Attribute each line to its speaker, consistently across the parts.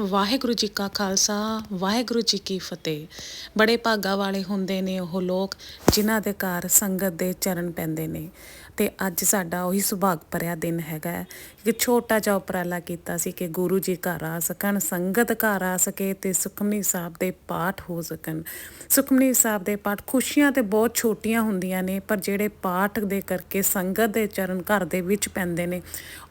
Speaker 1: ਵਾਹਿਗੁਰੂ ਜੀ ਕਾ ਖਾਲਸਾ, ਵਾਹਿਗੁਰੂ ਜੀ ਕੀ ਫਤਿਹ। ਬੜੇ ਭਾਗਾ ਵਾਲੇ ਹੁੰਦੇ ਨੇ ਉਹ ਲੋਕ ਜਿਨ੍ਹਾਂ ਦੇ ਘਰ ਸੰਗਤ ਦੇ ਚਰਨ ਪੈਂਦੇ ਨੇ। ਤੇ ਅੱਜ ਸਾਡਾ ਉਹੀ ਸੁਭਾਗ ਭਰਿਆ ਦਿਨ ਹੈਗਾ ਇੱਕ ਛੋਟਾ ਜਿਹਾ ਉਪਰਾਲਾ ਕੀਤਾ ਸੀ ਕਿ ਗੁਰੂ ਜੀ ਘਰ ਆ ਸਕਣ, ਸੰਗਤ ਘਰ ਆ ਸਕੇ ਤੇ ਸੁਖਮਨੀ ਸਾਹਿਬ ਦੇ ਪਾਠ ਹੋ ਸਕਣ। ਸੁਖਮਨੀ ਸਾਹਿਬ ਦੇ ਪਾਠ ਖੁਸ਼ੀਆਂ ਤੇ ਬਹੁਤ ਛੋਟੀਆਂ ਹੁੰਦੀਆਂ ਨੇ, ਪਰ ਜਿਹੜੇ ਪਾਠ ਦੇ ਕਰਕੇ ਸੰਗਤ ਦੇ ਚਰਨ ਘਰ ਦੇ ਵਿੱਚ ਪੈਂਦੇ ਨੇ,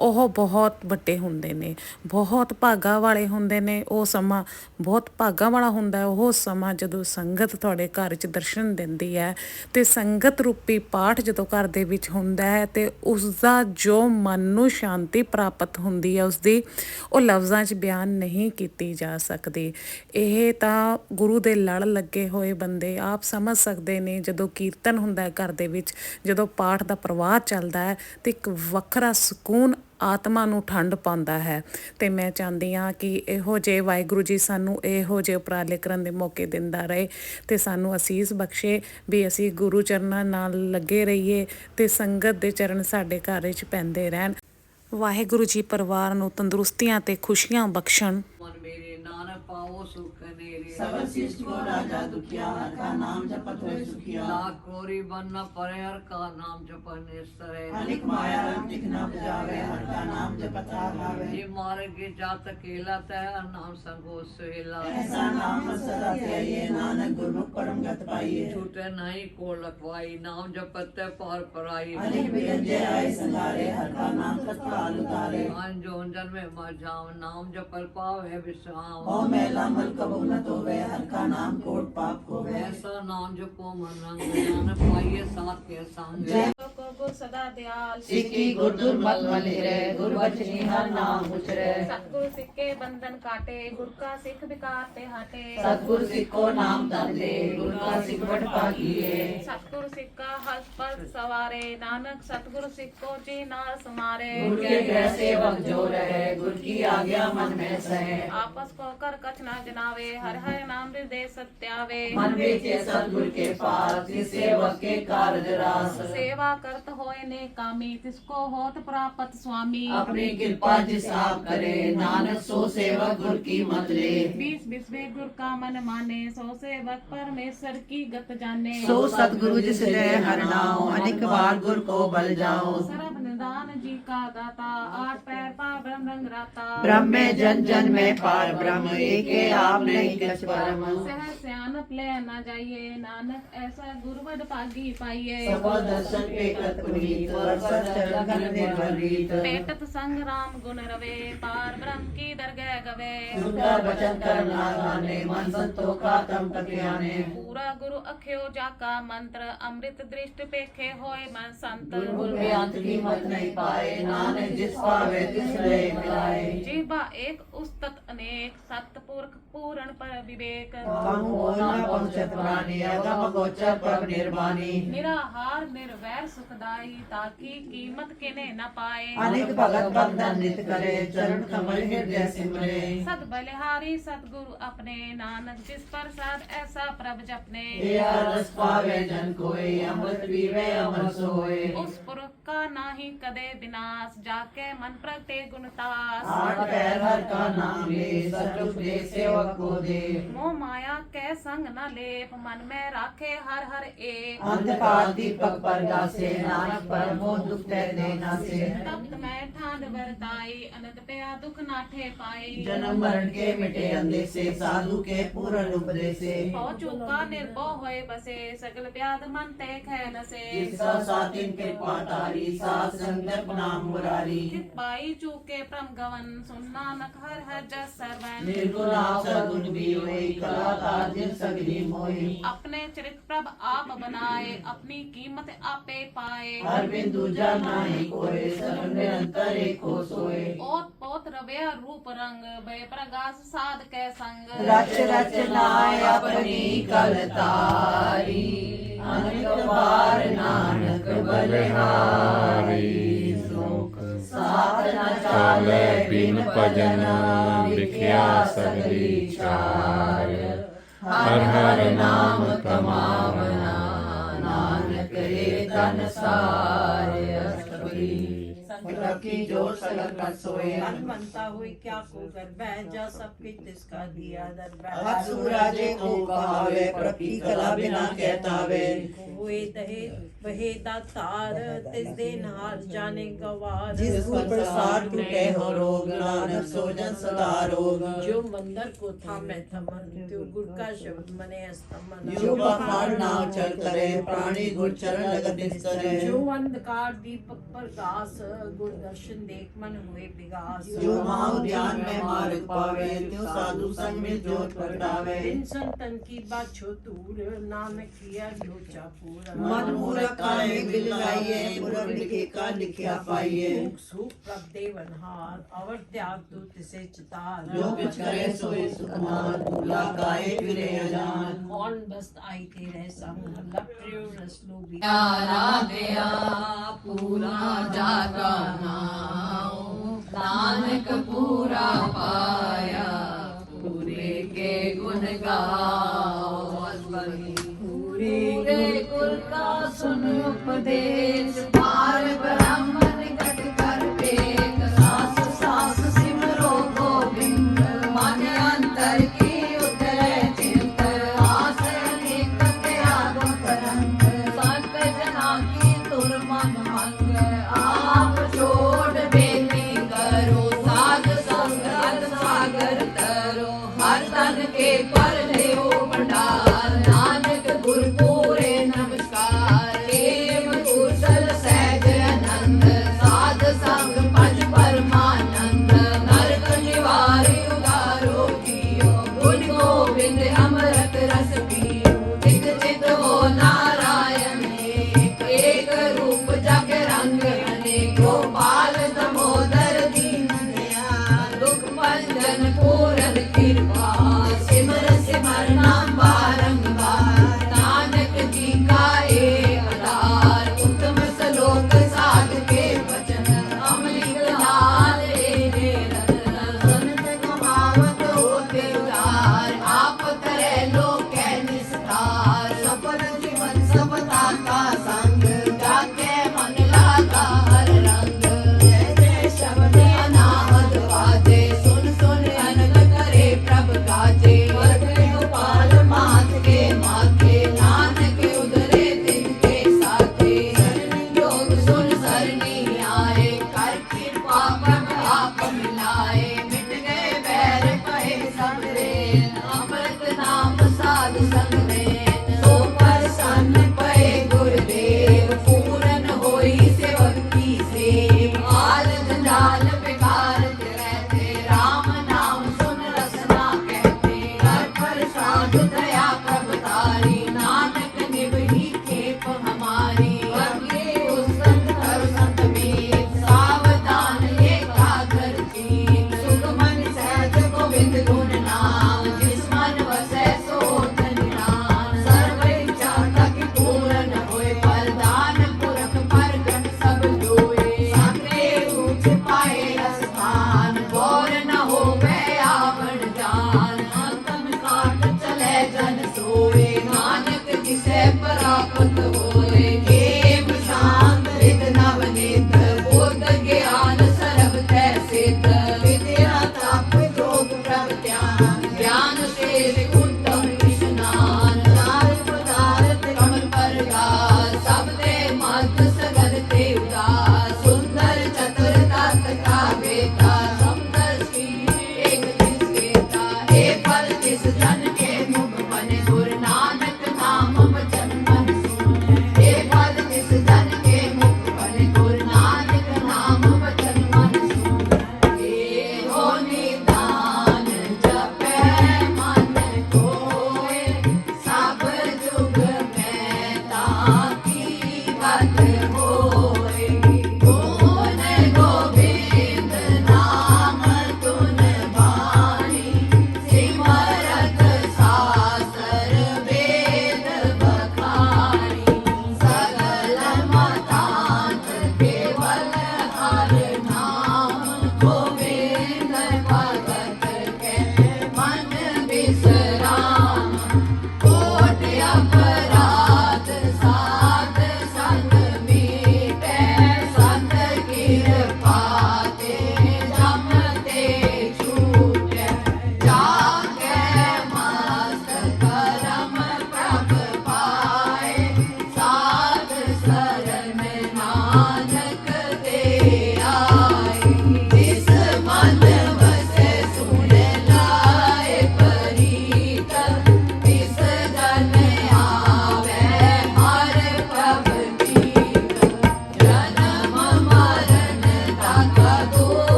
Speaker 1: ਉਹ ਬਹੁਤ ਵੱਡੇ ਹੁੰਦੇ ਨੇ। ਬਹੁਤ ਭਾਗਾ ਵਾਲੇ ਹੁੰਦੇ ਨੇ, ਉਹ ਸਮਾਂ ਬਹੁਤ ਭਾਗਾ ਵਾਲਾ ਹੁੰਦਾ ਹੈ। ਉਹ ਸਮਾਂ ਜਦੋਂ ਸੰਗਤ ਤੁਹਾਡੇ ਘਰ 'ਚ ਦਰਸ਼ਨ ਦਿੰਦੀ ਹੈ ਤੇ ਸੰਗਤ ਰੂਪੀ ਪਾਠ ਜਦੋਂ ਘਰ ਦੇ ਵਿੱਚ ਹੁੰਦਾ ਹੈ ਤੇ ਉਸ ਦਾ ਜੋ ਮਨ ਨੂੰ ਸ਼ਾਂਤੀ ਪ੍ਰਾਪਤ ਹੁੰਦੀ ਹੈ ਉਸ ਦੀ ਉਹ ਲਫ਼ਜ਼ਾਂ 'ਚ ਬਿਆਨ ਨਹੀਂ ਕੀਤੀ ਜਾ ਸਕਦੀ। ਇਹ ਤਾਂ ਗੁਰੂ ਦੇ ਲੜ ਲੱਗੇ ਹੋਏ ਬੰਦੇ ਆਪ ਸਮਝ ਸਕਦੇ ਨੇ, ਜਦੋਂ ਕੀਰਤਨ ਹੁੰਦਾ ਹੈ ਘਰ ਦੇ ਵਿੱਚ, ਜਦੋਂ ਪਾਠ ਦਾ ਪ੍ਰਵਾਹ ਚੱਲਦਾ ਹੈ, ਤੇ ਇੱਕ ਵੱਖਰਾ ਸਕੂਨ ਆਤਮਾ ਨੂੰ ਠੰਡ ਪਾਉਂਦਾ ਹੈ। ਤੇ ਮੈਂ ਚਾਹੁੰਦੀ ਹਾਂ ਕਿ ਇਹੋ ਜਿਹੇ ਵਾਹਿਗੁਰੂ ਜੀ ਸਾਨੂੰ ਇਹੋ ਜਿਹੇ ਉਪਰਾਲੇ ਕਰਨ ਦੇ ਮੌਕੇ ਦਿੰਦਾ ਰਹੇ ਤੇ ਸਾਨੂੰ ਅਸੀਸ ਬਖਸ਼ੇ ਵੀ ਅਸੀਂ ਗੁਰੂ ਚਰਨਾਂ ਨਾਲ ਲੱਗੇ ਰਹੀਏ ਤੇ ਸੰਗਤ ਦੇ ਚਰਨ ਸਾਡੇ ਘਰ ਵਿੱਚ ਪੈਂਦੇ ਰਹਿਣ। ਵਾਹਿਗੁਰੂ ਜੀ ਪਰਿਵਾਰ ਨੂੰ ਤੰਦਰੁਸਤੀਆਂ ਤੇ ਖੁਸ਼ੀਆਂ ਬਖਸ਼ਣ।
Speaker 2: ਮਨ ਮੇਰੇ ਨਾਨਕ ਪਾਵੋ ਸੁਖ ਨੇਰੇ
Speaker 3: सब शिष्ट को राजा दुखिया हर का नाम जपत हुए सुखिया
Speaker 2: लाख कोरी बनना परे हर का नाम जपन निस्तरे
Speaker 3: अनिक माया रंतिक न बुझावे हर का नाम जपत आवे
Speaker 2: जे मार्ग के जात अकेला तय नाम संगो सुहेला
Speaker 3: ऐसा नाम सदा ध्याइए नानक गुरमुख परम गत पाइए
Speaker 2: छूटे नहीं को लखवाई नाम जपत पार पराई
Speaker 3: अनिक विरंजे आए संगारे हर का नाम तत्काल उतारे
Speaker 2: मान जो जन्म में मर जाओ नाम जपल पावे विश्राम।
Speaker 3: ओ मैला मल कबू न तोवे हर का नाम कोट पाप होवे।
Speaker 2: ऐसा नाम मन रंग ज्ञान पाइए साथ के संग
Speaker 4: ਗੁਰ ਸਦਾ ਦਿਆਲ ਸਿੱਖੀ
Speaker 3: ਗੁਰਦੁਰ ਮਤ ਮਲਿਰੇ ਗੁਰਬਚਨੀ ਹਰ ਨਾਮ ਉਚਰੇ ਸਤਗੁਰ ਸਿੱਕੇ
Speaker 4: ਬੰਧਨ ਕਾਟੇ ਗੁਰ ਕਾ ਸਿੱਖ ਵਿਕਾਰ ਤੇ ਹਟੇ। ਸਤਗੁਰ ਸਿੱਖੋ
Speaker 3: ਨਾਮ ਦਾਤੇ ਗੁਰ ਕਾ ਸਿੱਖ ਵਟ ਪਾਗੀਏ ਸਤਗੁਰ
Speaker 4: ਸਿੱਕਾ ਹਰ ਪਰ ਸਵਾਰੇ ਨਾਨਕ ਸਤਗੁਰ ਸਿੱਖੋ ਜੀ ਨਾਲ ਸਮਾਰੇ। ਗੁਰ
Speaker 3: ਕੇ ਗ੍ਰਹਿ ਸੇਵਕ ਜੋ ਰਹੇ ਗੁਰ ਕੀ ਆਗਿਆ ਮਨ ਮੈਂ ਸਹਿ। ਆਪਸ
Speaker 4: ਕੋ ਕਰ ਕਛ ਨਾ ਜਨਾਵੇ ਹਰ ਹਰ ਨਾਮ ਦੇ ਸਤਿਆਵੇ। ਮਨ
Speaker 3: ਵਿੱਚ ਸਤਗੁਰ ਕੇ ਪਾਸ ਜਿਸ ਸੇਵਕ ਕੇ ਕਾਰਜ ਰਾਸ। ਸੇਵਾ
Speaker 4: ਕਰ करत होए ने कामी तिसको होत प्राप्त स्वामी।
Speaker 3: अपनी कृपा जिस आप करे नानक सो सेवक गुर की मत ले।
Speaker 4: बीस बिस्वे गुर का मन माने सो सेवक परमेश्वर की गत जाने।
Speaker 3: सो सतगुरु जिस ले हर नाम अनिक बार गुर को बल जाओ।
Speaker 4: सर्व निदान जी का दाता आठ पैर पा ब्रह्म रंग राता।
Speaker 3: ब्रह्म में जन जन में पार ब्रह्म एक आप नहीं कछ परम।
Speaker 4: सह सियानत ले न जाइए नानक ऐसा गुरुवड पागी पाइए।
Speaker 3: सफल दर्शन पे
Speaker 4: पेटत संग राम गुण रवे पार ब्रह्म की दरगह गवे।
Speaker 3: सुंदर बचन करना गाने मन संतों का तम कल्याणे
Speaker 4: पूरा गुरु अख्यो जाका मंत्र अमृत दृष्ट पेखे होए मन संत।
Speaker 3: बुलबुल बेअंत की मत नहीं पाए नानक जिस पावे तिस ले मिलाए।
Speaker 4: जीवा एक उस्तत अनेक सतपुरख पूर्ण पर विवेक
Speaker 3: कहूँ बोल न पहुँचत प्राणी अगम गोचर प्रभ निर्वाणी
Speaker 4: निराहार निर्वैर सुखदाई ताकि कीमत किने न पाए
Speaker 3: अनेक भगत बंधन नित करे चरण कमल हृदय सिमरे
Speaker 4: सत बलिहारी सतगुरु अपने नानक जिस प्रसाद ऐसा प्रभ जपने
Speaker 3: ये रस पावे जन कोई अमृत पीवे अमर सोए
Speaker 4: उस पुरख का नाही कदे विनाश जाके मन प्रगटे गुणतास
Speaker 3: आठ पैर हर का नाम ले सचुख दे सेवक को दे।
Speaker 4: मोह माया के संग न लेप मन में राखे हर हर एक।
Speaker 3: अंधकार दीपक पर गासे नानक पर मोह दुख ते देना से
Speaker 4: तप्त में ठांड वरताई अनंत पया दुख नाठे पाई
Speaker 3: जन्म मरण के मिटे अंधे से साधु के पूर्ण उपदेश। से
Speaker 4: हो चुका निर्भो होए बसे सगल व्याध मन ते खे नसे।
Speaker 3: सातिन कृपा तारी सात संगत नाम मुरारी।
Speaker 4: पाई चूके प्रम गवन सुनना नख हर हर जस सर्वन
Speaker 3: निर्गुण आप सगुण भी हुई कलाकार जिन सगली मोही
Speaker 4: अपने चरित प्रभ आप बनाए अपनी कीमत आपे पाए
Speaker 3: हर बिंदु जल नाही कोय सर्व निरंतर एक हो सोए
Speaker 4: ओत पोत रवे रूप रंग बे प्रगास साध के संग
Speaker 3: रच रचनाय अपनी कलतारी अनेक बार नानक बलिहारी ਸਾਥ ਨਾ ਚਾਲੇ ਬਿਨ ਭਜਨ, ਵਿਖਿਆ ਸਗਲੀ ਚਾਰ। ਹਰ ਹਰ ਨਾਮ ਕਮਾਵਨਾ, ਨਾਨਕ ਰੇ ਤਨ ਸਾਰ। सबकी ज़ोर से न सोए
Speaker 5: मनता हुई क्या को कर बैजा सबकी तिसका दिया दर
Speaker 3: बह सूरज को कहावे प्रभु कला बिना कहतावे
Speaker 5: हुए तहे वहे दातार तिस दिन हार जाने गवार
Speaker 3: जिस प्रसाद टूटे हो रोग नानक सोजन सदा रोग।
Speaker 5: जो मंदर को था मैं थमन त्यो गुड़ का शब्द मने अस्तमन
Speaker 3: जो बाहर नाव चल करे प्राणी गुड़ चरण लगत निस्तरे
Speaker 5: जो अंधकार दीपक पर गास गुड़ दर्शन देख मन हुए बिगास
Speaker 3: जो माहु ध्यान में मार्ग पावे त्यो साधु संग में जोत प्रगटावे
Speaker 5: इन संतन की बात छो छोतूर नाम किया लोचा पूरा
Speaker 3: मन मूर्ख का बिल लाइए पूरा लिखे का लिखिया पाइए।
Speaker 5: सुख सुख प्रभ देवन हार अवर त्याग दूत से चितार।
Speaker 3: जो कुछ करे सोए सुकुमार भूला गाए फिरे अजान।
Speaker 5: कौन बस्त आई तेरे संग लपरियो रसलो भी राधे पूरा जाता बनाऊँ नानक पूरा पाया पूरे के गुण गाओ। पूरे गुण का सुन उपदेश